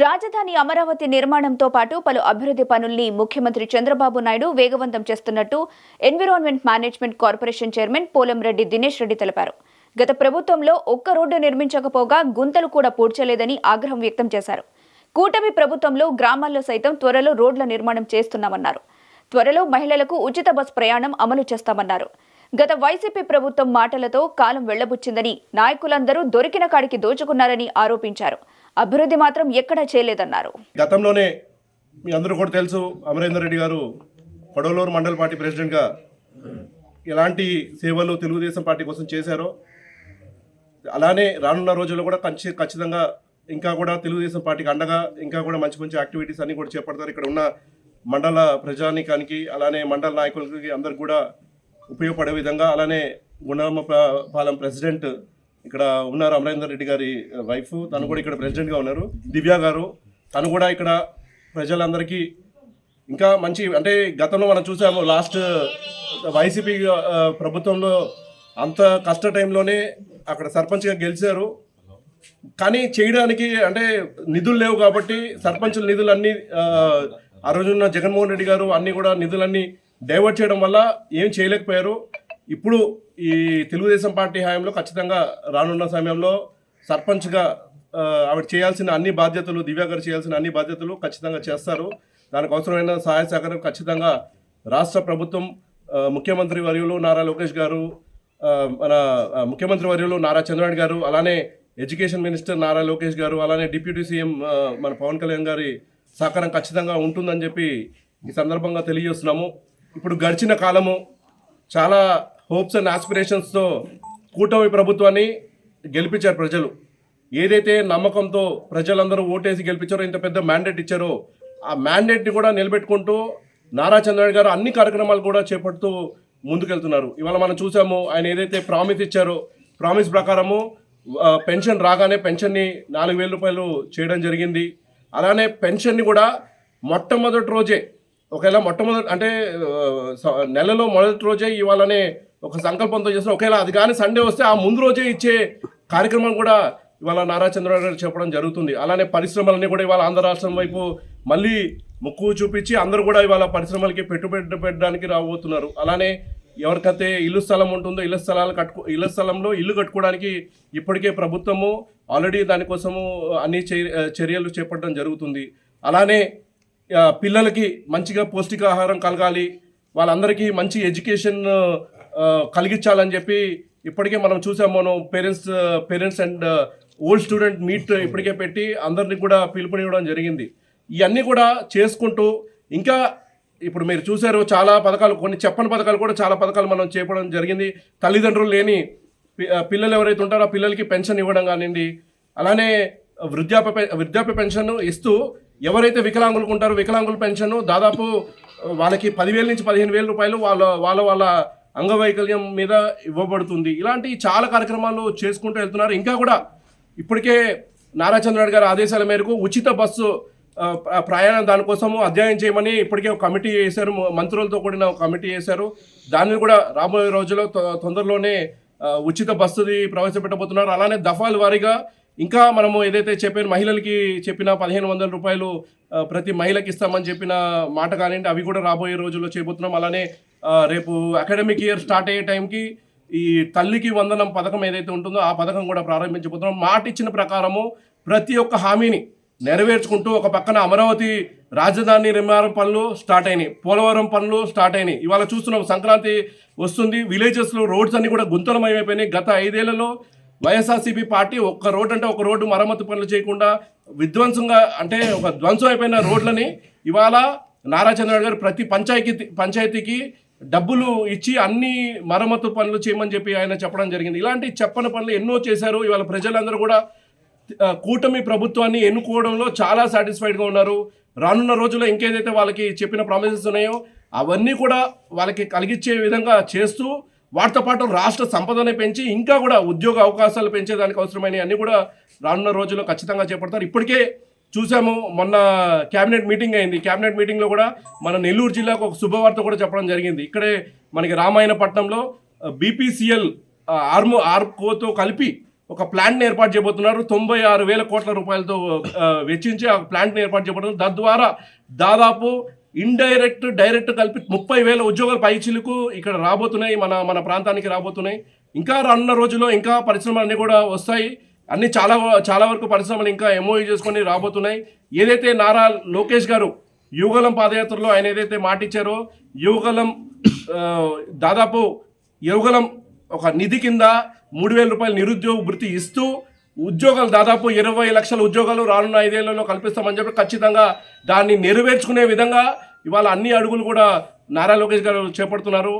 రాజధాని అమరావతి నిర్మాణంతో పాటు పలు అభివృద్ధి పనుల్ని ముఖ్యమంత్రి చంద్రబాబు నాయుడు వేగవంతం చేస్తున్నట్టు environment management corporation chairman Polamreddy Dinesh Reddy తెలిపారు. గత ప్రభుత్వంలో ఒక్క రోడ్డు నిర్మించకపోగా గుంతలు కూడా పూడ్చలేదని ఆగ్రహం వ్యక్తం చేశారు. కూటమి ప్రభుత్వంలో గ్రామాల్లో సైతం త్వరలో రోడ్ల నిర్మాణం చేస్తున్నామన్నారు. త్వరలో మహిళలకు ఉచిత బస్ ప్రయాణం అమలు చేస్తామన్నారు. గత వైసీపీ ప్రభుత్వం మాటలతో కాలం వెళ్ళబుచ్చిందని నాయకులందరూ దొరికిన కాడికి దోచుకున్నారని ఆరోపించారు. అభివృద్ధి మాత్రం ఎక్కడా చేయలేదన్నారు. గతంలోనే మీ అందరూ కూడా తెలుసు అమరేందర్ రెడ్డి గారు కొడవలూరు మండల పార్టీ ప్రెసిడెంట్గా ఎలాంటి సేవలు తెలుగుదేశం పార్టీ కోసం చేశారో అలానే రానున్న రోజుల్లో కూడా ఖచ్చి ఖచ్చితంగా ఇంకా కూడా తెలుగుదేశం పార్టీకి అండగా ఇంకా కూడా మంచి మంచి యాక్టివిటీస్ అన్నీ కూడా చేపడతారు. ఇక్కడ ఉన్న మండల ప్రజానికానికి అలానే మండల నాయకులకి అందరికి కూడా ఉపయోగపడే విధంగా అలానే గుండమ్మ పాలెం ప్రెసిడెంట్ ఇక్కడ ఉన్నారు అమరేందర్ రెడ్డి గారి వైఫ్. తను కూడా ఇక్కడ ప్రెసిడెంట్గా ఉన్నారు. దివ్య గారు. తను కూడా ఇక్కడ ప్రజలందరికీ ఇంకా మంచి అంటే గతంలో మనం చూసాము లాస్ట్ వైసీపీ ప్రభుత్వంలో అంత కష్ట టైంలోనే అక్కడ సర్పంచ్గా గెలిచారు. కానీ చేయడానికి అంటే నిధులు లేవు కాబట్టి సర్పంచుల నిధులన్నీ ఆ, ఆ రోజున్న జగన్మోహన్ రెడ్డి గారు అన్నీ కూడా నిధులన్నీ డైవర్ట్ చేయడం వల్ల ఏం చేయలేకపోయారు. ఇప్పుడు ఈ తెలుగుదేశం పార్టీ హయాంలో ఖచ్చితంగా రానున్న సమయంలో సర్పంచ్గా ఆవిడ చేయాల్సిన అన్ని బాధ్యతలు దివ్య గారు చేయాల్సిన అన్ని బాధ్యతలు ఖచ్చితంగా చేస్తారు. దానికి అవసరమైన సహాయ సహకారం ఖచ్చితంగా రాష్ట్ర ప్రభుత్వం ముఖ్యమంత్రి వర్యులు నారా లోకేష్ గారు మన ముఖ్యమంత్రి వర్యులు నారా చంద్రబాబు గారు అలానే ఎడ్యుకేషన్ మినిస్టర్ నారా లోకేష్ గారు అలానే డిప్యూటీ సీఎం మన పవన్ కళ్యాణ్ గారి సహకారం ఖచ్చితంగా ఉంటుందని చెప్పి ఈ సందర్భంగా తెలియజేస్తున్నాము. ఇప్పుడు గడిచిన కాలము చాలా హోప్స్ అండ్ ఆస్పిరేషన్స్తో కూటమి ప్రభుత్వాన్ని గెలిపించారు ప్రజలు. ఏదైతే నమ్మకంతో ప్రజలందరూ ఓటేసి గెలిపించారో ఇంత పెద్ద మ్యాండేట్ ఇచ్చారో ఆ మ్యాండేట్ని కూడా నిలబెట్టుకుంటూ నారా చంద్రబాబు గారు అన్ని కార్యక్రమాలు కూడా చేపడుతూ ముందుకెళ్తున్నారు. ఇవాళ మనం చూసాము ఆయన ఏదైతే ప్రామిస్ ఇచ్చారో ప్రామిస్ ప్రకారము పెన్షన్ రాగానే పెన్షన్ని నాలుగు వేల రూపాయలు చేయడం జరిగింది. అలానే పెన్షన్ని కూడా మొట్టమొదటి రోజే ఒకవేళ మొట్టమొదటి అంటే స- నెలలో మొదటి రోజే ఇవాళనే ఒక సంకల్పంతో చేస్తారు ఒకవేళ అది కానీ సండే వస్తే ఆ ముందు రోజే ఇచ్చే కార్యక్రమం కూడా ఇవాళ నారా చంద్రబాబు గారు చెప్పడం జరుగుతుంది. అలానే పరిశ్రమలన్నీ కూడా ఇవాళ ఆంధ్ర రాష్ట్రం వైపు మళ్ళీ ముక్కు చూపించి అందరూ కూడా ఇవాళ పరిశ్రమలకి పెట్టుబడి పెట్టడానికి రాబోతున్నారు. అలానే ఎవరికైతే ఇల్లు స్థలం ఉంటుందో ఇళ్ళ స్థలాలు కట్టుకో ఇళ్ళ స్థలంలో ఇల్లు కట్టుకోవడానికి ఇప్పటికే ప్రభుత్వము ఆల్రెడీ దానికోసము అన్ని చర్య- చర్యలు చేపట్టడం జరుగుతుంది. అలానే పిల్లలకి మంచిగా పౌష్టికాహారం కలగాలి. వాళ్ళందరికీ మంచి ఎడ్యుకేషన్ కలిగించాలని చెప్పి ఇప్పటికే మనం చూసాం. మనం parents parents and old student meet ఇప్పటికే పెట్టి అందరినీ కూడా పిలుపునివ్వడం జరిగింది. ఇవన్నీ కూడా చేసుకుంటూ ఇంకా ఇప్పుడు మీరు చూశారు చాలా పథకాలు కొన్ని చెప్పని పథకాలు కూడా చాలా పథకాలు మనం చేపడం జరిగింది. తల్లిదండ్రులు లేని పిల్లలు ఎవరైతే ఉంటారో ఆ పిల్లలకి పెన్షన్ ఇవ్వడం కానివ్వండి అలానే వృద్ధాప్య వృద్ధాప్య పెన్షన్ ఇస్తూ ఎవరైతే వికలాంగులకు ఉంటారో వికలాంగుల పెన్షన్ దాదాపు వాళ్ళకి పదివేల నుంచి పదిహేను వేల రూపాయలు వాళ్ళ వాళ్ళ వాళ్ళ అంగవైకల్యం మీద ఇవ్వబడుతుంది. ఇలాంటి చాలా కార్యక్రమాలు చేసుకుంటూ వెళ్తున్నారు. ఇంకా కూడా ఇప్పటికే నారా చంద్రబాబు గారి ఆదేశాల మేరకు ఉచిత బస్సు ప్రయాణం దానికోసము అధ్యయనం చేయమని ఇప్పటికే ఒక కమిటీ వేశారు. మంత్రులతో కూడిన ఒక కమిటీ వేశారు. దానిని కూడా రాబోయే రోజుల్లో తొ- తొందరలోనే ఉచిత బస్సుది ప్రవేశపెట్టబోతున్నారు. అలానే దఫాల వారీగా ఇంకా మనము ఏదైతే చెప్పిన మహిళలకి చెప్పిన పదిహేను వందల రూపాయలు ప్రతి మహిళకి ఇస్తామని చెప్పిన మాట కానివ్వండి అవి కూడా రాబోయే రోజుల్లో చేయబోతున్నాం అలానే రేపు అకాడమిక్ ఇయర్ స్టార్ట్ అయ్యే టైంకి ఈ తల్లికి వందనం పథకం ఏదైతే ఉంటుందో ఆ పథకం కూడా ప్రారంభించబోతున్నాం. మాట ఇచ్చిన ప్రకారము ప్రతి ఒక్క హామీని నెరవేర్చుకుంటూ ఒక పక్కన అమరావతి రాజధాని నిర్మాణం పనులు స్టార్ట్ అయినాయి. పోలవరం పనులు స్టార్ట్ అయినాయి. ఇవాళ చూస్తున్నాం సంక్రాంతి వస్తుంది. విలేజెస్లో రోడ్స్ అన్నీ కూడా గుంతలమయమైపోయినాయి. గత ఐదేళ్ళలో వైఎస్ఆర్సీపీ పార్టీ ఒక్క రోడ్ అంటే ఒక రోడ్డు మరమ్మతు పనులు చేయకుండా విధ్వంసంగా అంటే ఒక ధ్వంసం అయిపోయిన రోడ్లని ఇవాళ నారా చంద్రబాబు గారు ప్రతి పంచాయతీ పంచాయతీకి డబ్బులు ఇచ్చి అన్ని మరమ్మతు పనులు చేయమని చెప్పి ఆయన చెప్పడం జరిగింది. ఇలాంటి చెప్పని పనులు ఎన్నో చేశారు. ఇవాళ ప్రజలందరూ కూడా కూటమి ప్రభుత్వాన్ని ఎన్నుకోవడంలో చాలా సాటిస్ఫైడ్గా ఉన్నారు. రానున్న రోజుల్లో ఇంకేదైతే వాళ్ళకి చెప్పిన ప్రామిసెస్ ఉన్నాయో అవన్నీ కూడా వాళ్ళకి కలిగించే విధంగా చేస్తూ వాటితో పాటు రాష్ట్ర సంపదని పెంచి ఇంకా కూడా ఉద్యోగ అవకాశాలు పెంచేదానికి అవసరమైన అన్నీ కూడా రానున్న రోజుల్లో ఖచ్చితంగా చేపడతారు. ఇప్పటికే చూసాము. మొన్న క్యాబినెట్ మీటింగ్ అయింది. క్యాబినెట్ మీటింగ్లో కూడా మన నెల్లూరు జిల్లాకు ఒక శుభవార్త కూడా చెప్పడం జరిగింది. ఇక్కడే మనకి రామాయణపట్నంలో బీపీసీఎల్ ఆర్మో ఆర్కోతో కలిపి ఒక ప్లాంట్ని ఏర్పాటు చేయబోతున్నారు. తొంభై ఆరు వేల కోట్ల రూపాయలతో వెచ్చించి ఆ ప్లాంట్ని ఏర్పాటు చేయబోతున్నారు. తద్వారా దాదాపు ఇండైరెక్ట్ డైరెక్ట్ కలిపి ముప్పై వేల ఉద్యోగాలు పైచిలకు ఇక్కడ రాబోతున్నాయి. మన మన ప్రాంతానికి రాబోతున్నాయి. ఇంకా రానున్న రోజుల్లో ఇంకా పరిశ్రమలు అన్నీ కూడా వస్తాయి. అన్ని చాలా చాలా వరకు పరిశ్రమలు ఇంకా ఎంఓయూ చేసుకొని రాబోతున్నాయి. ఏదైతే నారా లోకేష్ గారు యువగలం పాదయాత్రలో ఆయన ఏదైతే మాటిచ్చారో యువగలం దాదాపు యువగలం ఒక నిధి కింద మూడు వేల రూపాయల నిరుద్యోగ వృత్తి ఇస్తూ ఉద్యోగాలు దాదాపు ఇరవై లక్షల ఉద్యోగాలు రానున్న ఐదేళ్ళలో కల్పిస్తామని చెప్పి ఖచ్చితంగా దాన్ని నెరవేర్చుకునే విధంగా ఇవాళ అన్ని అడుగులు కూడా నారా లోకేష్ గారు చేపడుతున్నారు.